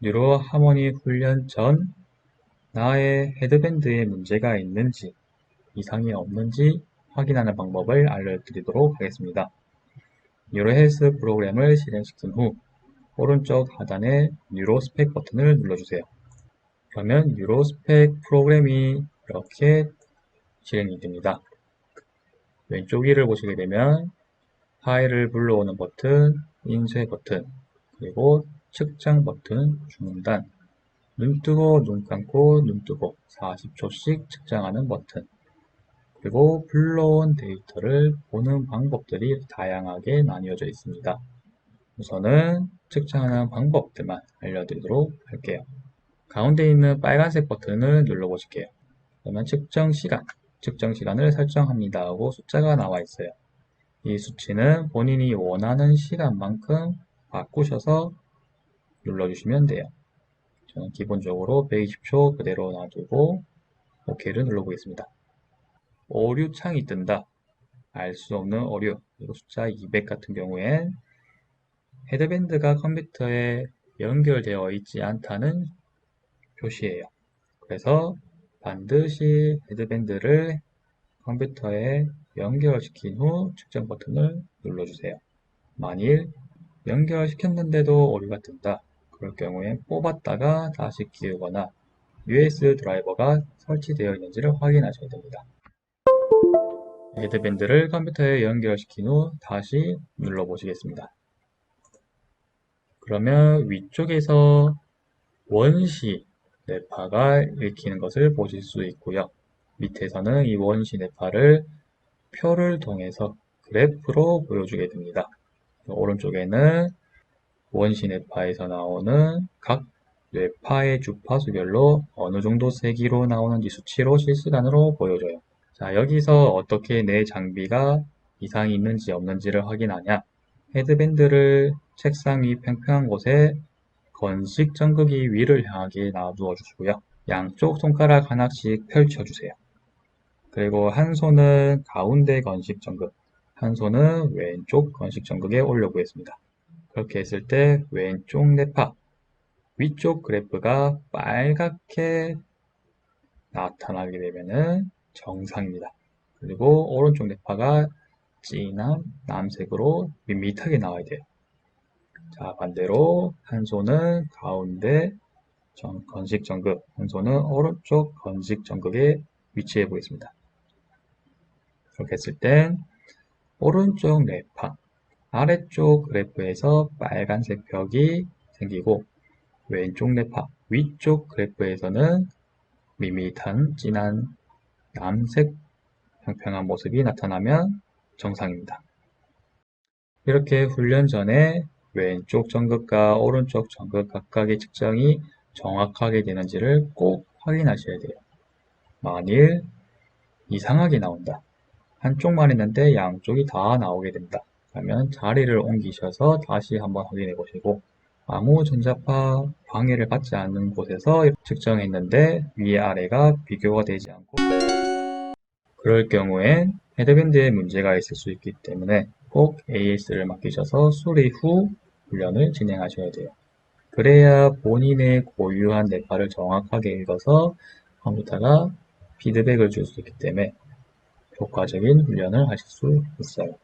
뉴로 하모니 훈련 전 나의 헤드밴드에 문제가 있는지 이상이 없는지 확인하는 방법을 알려드리도록 하겠습니다. 뉴로 헬스 프로그램을 실행시킨 후 오른쪽 하단에 뉴로 스펙 버튼을 눌러주세요. 그러면 뉴로 스펙 프로그램이 이렇게 실행이 됩니다. 왼쪽 위를 보시게 되면 파일을 불러오는 버튼, 인쇄 버튼, 그리고 측정 버튼, 중단, 눈 뜨고 눈 감고 눈 뜨고 40초씩 측정하는 버튼, 그리고 불러온 데이터를 보는 방법들이 다양하게 나뉘어져 있습니다. 우선은 측정하는 방법들만 알려드리도록 할게요. 가운데 있는 빨간색 버튼을 눌러보실게요. 그러면 측정 시간, 측정 시간을 설정합니다 하고 숫자가 나와 있어요. 이 수치는 본인이 원하는 시간만큼 바꾸셔서 눌러주시면 돼요. 저는 기본적으로 120초 그대로 놔두고 OK를 눌러보겠습니다. 오류 창이 뜬다. 알 수 없는 오류. 숫자 200 같은 경우엔 헤드밴드가 컴퓨터에 연결되어 있지 않다는 표시예요. 그래서 반드시 헤드밴드를 컴퓨터에 연결시킨 후 측정 버튼을 눌러주세요. 만일 연결시켰는데도 오류가 뜬다. 그럴 경우에 뽑았다가 다시 끼우거나 US 드라이버가 설치되어 있는지를 확인하셔야 됩니다. 헤드밴드를 컴퓨터에 연결시킨 후 다시 눌러 보시겠습니다. 그러면 위쪽에서 원시 뇌파가 읽히는 것을 보실 수 있고요. 밑에서는 이 원시 뇌파를 표를 통해서 그래프로 보여주게 됩니다. 오른쪽에는 원시 뇌파에서 나오는 각 뇌파의 주파수별로 어느 정도 세기로 나오는지 수치로 실시간으로 보여줘요. 자, 여기서 어떻게 내 장비가 이상이 있는지 없는지를 확인하냐? 헤드밴드를 책상 위 평평한 곳에 건식 전극이 위를 향하게 놔두어 주시고요. 양쪽 손가락 하나씩 펼쳐주세요. 그리고 한 손은 가운데 건식 전극, 한 손은 왼쪽 건식 전극에 올려보겠습니다. 그렇게 했을 때 왼쪽 뇌파, 위쪽 그래프가 빨갛게 나타나게 되면 정상입니다. 그리고 오른쪽 뇌파가 진한 남색으로 밋밋하게 나와야 돼요. 자, 반대로 한 손은 가운데 전, 건식 전극, 한 손은 오른쪽 건식 전극에 위치해 보겠습니다. 그렇게 했을 땐 오른쪽 뇌파, 아래쪽 그래프에서 빨간색 벽이 생기고 왼쪽 뇌파, 위쪽 그래프에서는 밋밋한 진한 남색 평평한 모습이 나타나면 정상입니다. 이렇게 훈련 전에 왼쪽 전극과 오른쪽 전극 각각의 측정이 정확하게 되는지를 꼭 확인하셔야 돼요. 만일 이상하게 나온다. 한쪽만 있는데 양쪽이 다 나오게 된다. 그러면 자리를 옮기셔서 다시 한번 확인해 보시고 아무 전자파 방해를 받지 않는 곳에서 측정했는데 위에 아래가 비교가 되지 않고 그럴 경우엔 헤드밴드에 문제가 있을 수 있기 때문에 꼭 AS를 맡기셔서 수리 후 훈련을 진행하셔야 돼요. 그래야 본인의 고유한 뇌파를 정확하게 읽어서 컴퓨터가 피드백을 줄 수 있기 때문에 효과적인 훈련을 하실 수 있어요.